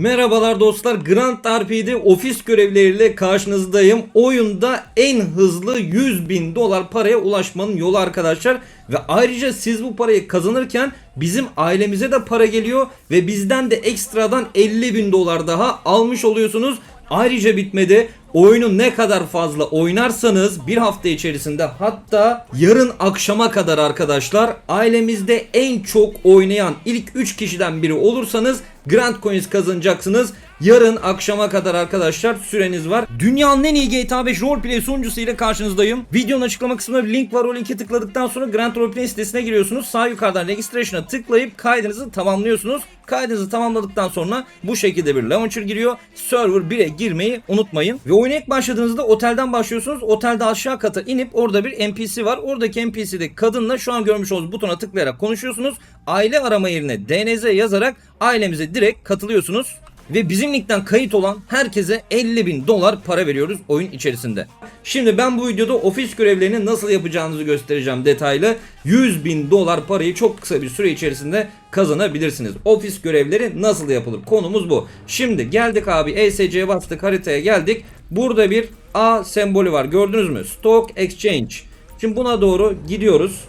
Merhabalar dostlar Grand RP'de ofis görevleriyle karşınızdayım. Oyunda en hızlı 100 bin dolar paraya ulaşmanın yolu arkadaşlar. Ve ayrıca siz bu parayı kazanırken bizim ailemize de para geliyor. Ve bizden de ekstradan 50 bin dolar daha almış oluyorsunuz. Ayrıca bitmedi. Oyunu ne kadar fazla oynarsanız bir hafta içerisinde hatta yarın akşama kadar arkadaşlar ailemizde en çok oynayan ilk 3 kişiden biri olursanız Grand Coins kazanacaksınız. Yarın akşama kadar arkadaşlar süreniz var. Dünyanın en iyi GTA 5 roleplay sunucusu ile karşınızdayım. Videonun açıklama kısmında bir link var. O linke tıkladıktan sonra Grand Roleplay sitesine giriyorsunuz. Sağ yukarıdan registration'a tıklayıp kaydınızı tamamlıyorsunuz. Kaydınızı tamamladıktan sonra bu şekilde bir launcher giriyor. Server 1'e girmeyi unutmayın. Ve oyuna ilk başladığınızda otelden başlıyorsunuz. Otelde aşağı kata inip orada bir NPC var. Oradaki NPC'de kadınla şu an görmüş olduğunuz butona tıklayarak konuşuyorsunuz. Aile arama yerine DNZ yazarak ailemize direkt katılıyorsunuz. Ve bizim linkten kayıt olan herkese 50 bin dolar para veriyoruz oyun içerisinde. Şimdi ben bu videoda ofis görevlerini nasıl yapacağınızı göstereceğim detaylı. 100 bin dolar parayı çok kısa bir süre içerisinde kazanabilirsiniz. Ofis görevleri nasıl yapılır? Konumuz bu. Şimdi geldik abi ESC'ye bastık haritaya geldik. Burada bir A sembolü var gördünüz mü? Stock Exchange. Şimdi buna doğru gidiyoruz.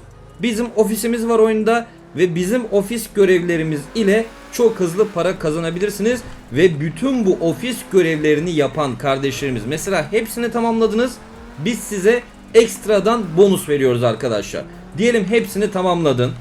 Bizim ofisimiz var oyunda ve bizim ofis görevlerimiz ile çok hızlı para kazanabilirsiniz ve bütün bu ofis görevlerini yapan kardeşlerimiz mesela hepsini tamamladınız. Biz size ekstradan bonus veriyoruz arkadaşlar. Diyelim hepsini tamamladın.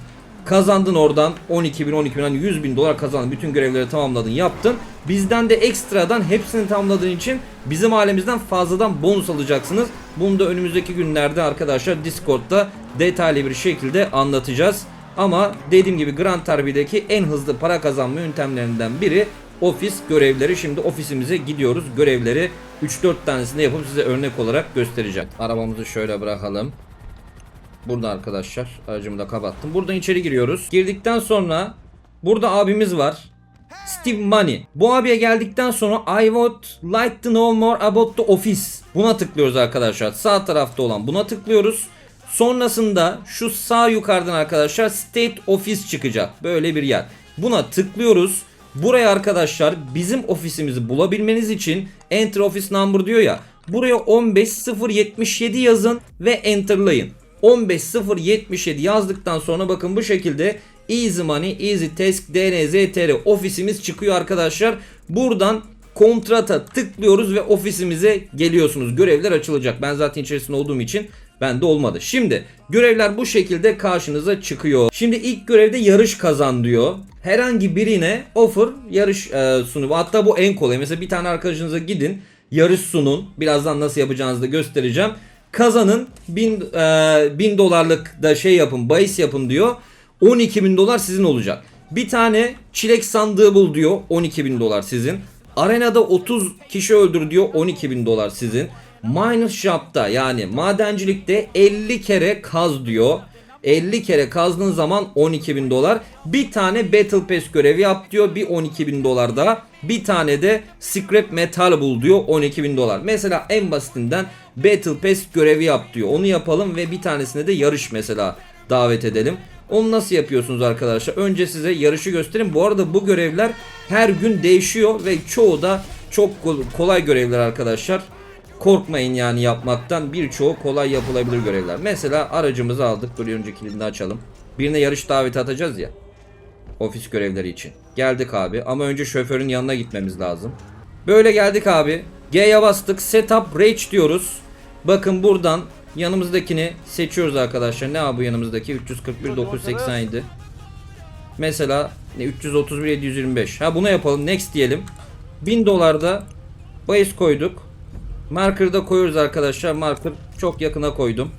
Kazandın oradan 12 bin 12 bin hani 100 bin dolar kazandın. Bütün görevleri tamamladın yaptın. Bizden de ekstradan hepsini tamamladığın için bizim ailemizden fazladan bonus alacaksınız. Bunu da önümüzdeki günlerde arkadaşlar Discord'da detaylı bir şekilde anlatacağız. Ama dediğim gibi Grand Harbi'deki en hızlı para kazanma yöntemlerinden biri ofis görevleri. Şimdi ofisimize gidiyoruz. Görevleri 3-4 tanesini yapıp size örnek olarak göstereceğim. Arabamızı şöyle bırakalım. Burada arkadaşlar aracımı da kapattım. Buradan içeri giriyoruz. Girdikten sonra burada abimiz var. Steve Money. Bu abiye geldikten sonra I would like to know more about the office. Buna tıklıyoruz arkadaşlar. Sağ tarafta olan buna tıklıyoruz. Sonrasında şu sağ yukarıdan arkadaşlar State Office çıkacak. Böyle bir yer. Buna tıklıyoruz. Buraya arkadaşlar bizim ofisimizi bulabilmeniz için Enter Office Number diyor ya. Buraya 15077 yazın ve enterlayın. 15077 yazdıktan sonra bakın bu şekilde Easy Money, Easy Task, DNZ, TR ofisimiz çıkıyor arkadaşlar. Buradan kontrata tıklıyoruz ve ofisimize geliyorsunuz. Görevler açılacak. Ben zaten içerisinde olduğum için bende olmadı. Şimdi görevler bu şekilde karşınıza çıkıyor. Şimdi ilk görevde yarış kazan diyor. Herhangi birine offer yarış e, sunu. Hatta bu en kolay. Mesela bir tane arkadaşınıza gidin yarış sunun. Birazdan nasıl yapacağınızı da göstereceğim. Kazanın 1000 e, 1000 dolarlık da şey yapın, bahis yapın diyor. 12 bin dolar sizin olacak. Bir tane çilek sandığı bul diyor. 12 bin dolar sizin. Arenada 30 kişi öldür diyor. 12 bin dolar sizin. Minus Shop'ta yani madencilikte 50 kere kaz diyor. 50 kere kazdığın zaman 12 bin dolar. Bir tane Battle Pass görevi yap diyor. Bir 12 bin dolar daha. Bir tane de Scrap Metal bul diyor. 12 bin dolar. Mesela en basitinden Battle Pass görevi yap diyor. Onu yapalım ve bir tanesine de yarış mesela davet edelim. Onu nasıl yapıyorsunuz arkadaşlar? Önce size yarışı göstereyim. Bu arada bu görevler her gün değişiyor ve çoğu da çok kolay görevler arkadaşlar. Korkmayın yani yapmaktan birçoğu kolay yapılabilir görevler. Mesela aracımızı aldık. Böyle önce kilidini açalım. Birine yarış daveti atacağız ya. Ofis görevleri için. Geldik abi ama önce şoförün yanına gitmemiz lazım. Böyle geldik abi. G'ye bastık. Setup Rage diyoruz. Bakın buradan yanımızdakini seçiyoruz arkadaşlar. Ne abi yanımızdaki? 341 987. Mesela ne 331 725. Ha bunu yapalım. Next diyelim. 1000 dolarda bahis koyduk. Marker'ı da koyuyoruz arkadaşlar. Marker çok yakına koydum.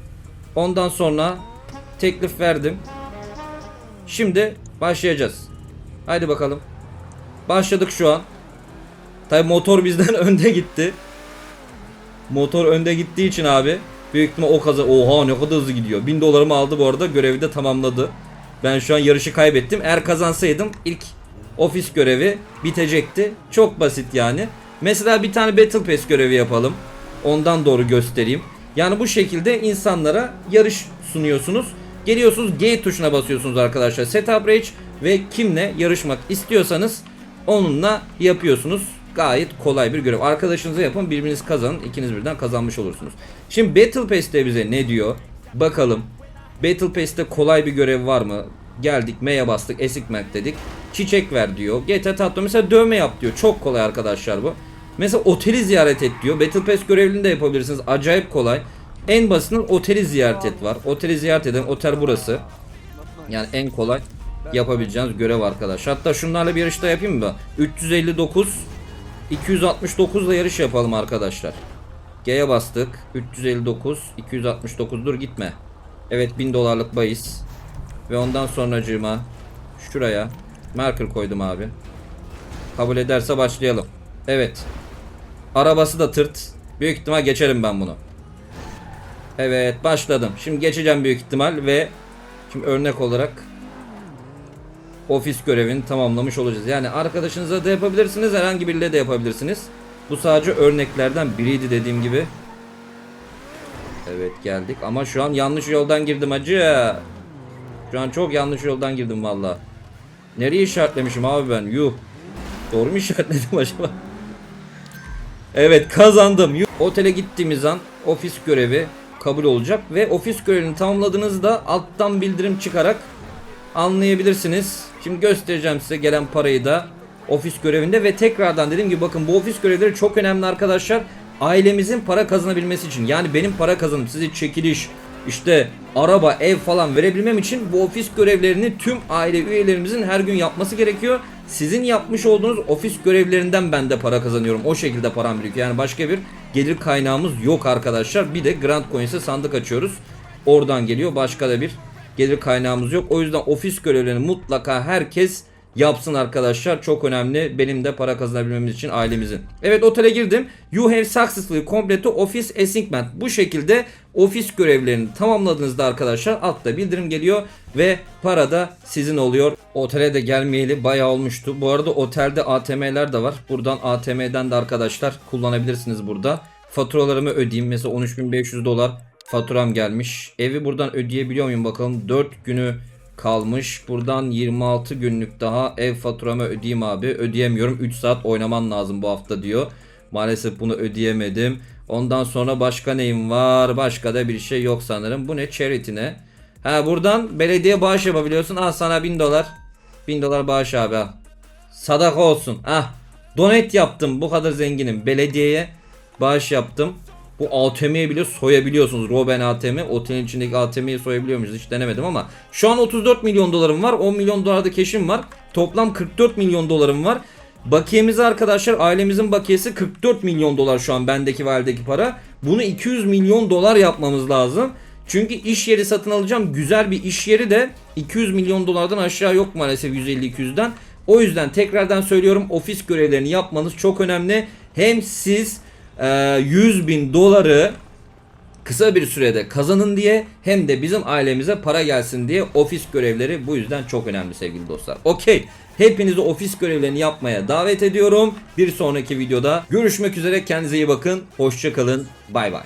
Ondan sonra teklif verdim. Şimdi başlayacağız. Haydi bakalım. Başladık şu an. Tabi motor bizden önde gitti. Motor önde gittiği için abi büyük ihtimal o kaza oha ne kadar hızlı gidiyor. 1000 dolarımı aldı bu arada görevi de tamamladı. Ben şu an yarışı kaybettim. Eğer kazansaydım ilk ofis görevi bitecekti. Çok basit yani. Mesela bir tane Battle Pass görevi yapalım. Ondan doğru göstereyim. Yani bu şekilde insanlara yarış sunuyorsunuz. Geliyorsunuz G tuşuna basıyorsunuz arkadaşlar. Setup Rage ve kimle yarışmak istiyorsanız Onunla yapıyorsunuz. Gayet kolay bir görev. Arkadaşınıza yapın birbiriniz kazanın. ikiniz birden kazanmış olursunuz. Şimdi Battle Pass'te bize ne diyor? Bakalım. Battle Pass'te kolay bir görev var mı? Geldik M'ye bastık Esikmek dedik. Çiçek ver diyor. GT Tatlı mesela dövme yap diyor. Çok kolay arkadaşlar bu. Mesela oteli ziyaret et diyor. Battle Pass görevini de yapabilirsiniz. Acayip kolay. En basitinden oteli ziyaret et var. Oteli ziyaret edin. Otel burası. Yani en kolay yapabileceğiniz görev arkadaş. Hatta şunlarla bir yarış da yapayım mı? 359 269 ile yarış yapalım arkadaşlar. G'ye bastık. 359 269 dur gitme. Evet 1000 dolarlık bahis. Ve ondan sonracığıma şuraya marker koydum abi. Kabul ederse başlayalım. Evet. Arabası da tırt. Büyük ihtimal geçerim ben bunu. Evet başladım. Şimdi geçeceğim büyük ihtimal ve şimdi örnek olarak ofis görevini tamamlamış olacağız. Yani arkadaşınıza da yapabilirsiniz, herhangi biriyle de yapabilirsiniz. Bu sadece örneklerden biriydi dediğim gibi. Evet geldik ama şu an yanlış yoldan girdim acı. Şu an çok yanlış yoldan girdim valla. Nereye işaretlemişim abi ben? Yuh. Doğru mu işaretledim acaba? Evet kazandım. Yuh. Otele gittiğimiz an ofis görevi kabul olacak ve ofis görevini tamamladığınızda alttan bildirim çıkarak anlayabilirsiniz. Şimdi göstereceğim size gelen parayı da ofis görevinde ve tekrardan dediğim gibi bakın bu ofis görevleri çok önemli arkadaşlar. Ailemizin para kazanabilmesi için yani benim para kazanıp size çekiliş işte araba ev falan verebilmem için bu ofis görevlerini tüm aile üyelerimizin her gün yapması gerekiyor. Sizin yapmış olduğunuz ofis görevlerinden ben de para kazanıyorum. O şekilde param birikiyor. Yani başka bir gelir kaynağımız yok arkadaşlar. Bir de Grand Coins'e sandık açıyoruz. Oradan geliyor. Başka da bir gelir kaynağımız yok. O yüzden ofis görevlerini mutlaka herkes yapsın arkadaşlar. Çok önemli. Benim de para kazanabilmemiz için ailemizin. Evet otele girdim. You have successfully completed office assignment. Bu şekilde ofis görevlerini tamamladığınızda arkadaşlar altta bildirim geliyor ve para da sizin oluyor. Otele de gelmeyeli bayağı olmuştu. Bu arada otelde ATM'ler de var. Buradan ATM'den de arkadaşlar kullanabilirsiniz burada. Faturalarımı ödeyeyim. Mesela 13.500 dolar faturam gelmiş. Evi buradan ödeyebiliyor muyum bakalım. 4 günü kalmış. Buradan 26 günlük daha ev faturamı ödeyeyim abi. Ödeyemiyorum. 3 saat oynaman lazım bu hafta diyor. Maalesef bunu ödeyemedim. Ondan sonra başka neyim var? Başka da bir şey yok sanırım. Bu ne? Charity ne? Ha buradan belediye bağış yapabiliyorsun. Al sana 1000 dolar. 1000 dolar bağış abi al. Sadaka olsun. Ah. Donate yaptım. Bu kadar zenginim. Belediyeye bağış yaptım. Bu ATM'yi bile soyabiliyorsunuz. Roben ATM. Otelin içindeki ATM'yi soyabiliyor muyuz? Hiç denemedim ama. Şu an 34 milyon dolarım var. 10 milyon dolar da keşim var. Toplam 44 milyon dolarım var. Bakiyemiz arkadaşlar ailemizin bakiyesi 44 milyon dolar şu an bendeki valdeki para. Bunu 200 milyon dolar yapmamız lazım. Çünkü iş yeri satın alacağım. Güzel bir iş yeri de 200 milyon dolardan aşağı yok maalesef 150-200'den. O yüzden tekrardan söylüyorum ofis görevlerini yapmanız çok önemli. Hem siz 100 bin doları kısa bir sürede kazanın diye hem de bizim ailemize para gelsin diye ofis görevleri bu yüzden çok önemli sevgili dostlar. Okey. Hepinizi ofis görevlerini yapmaya davet ediyorum. Bir sonraki videoda görüşmek üzere. Kendinize iyi bakın. Hoşçakalın. Bay bay.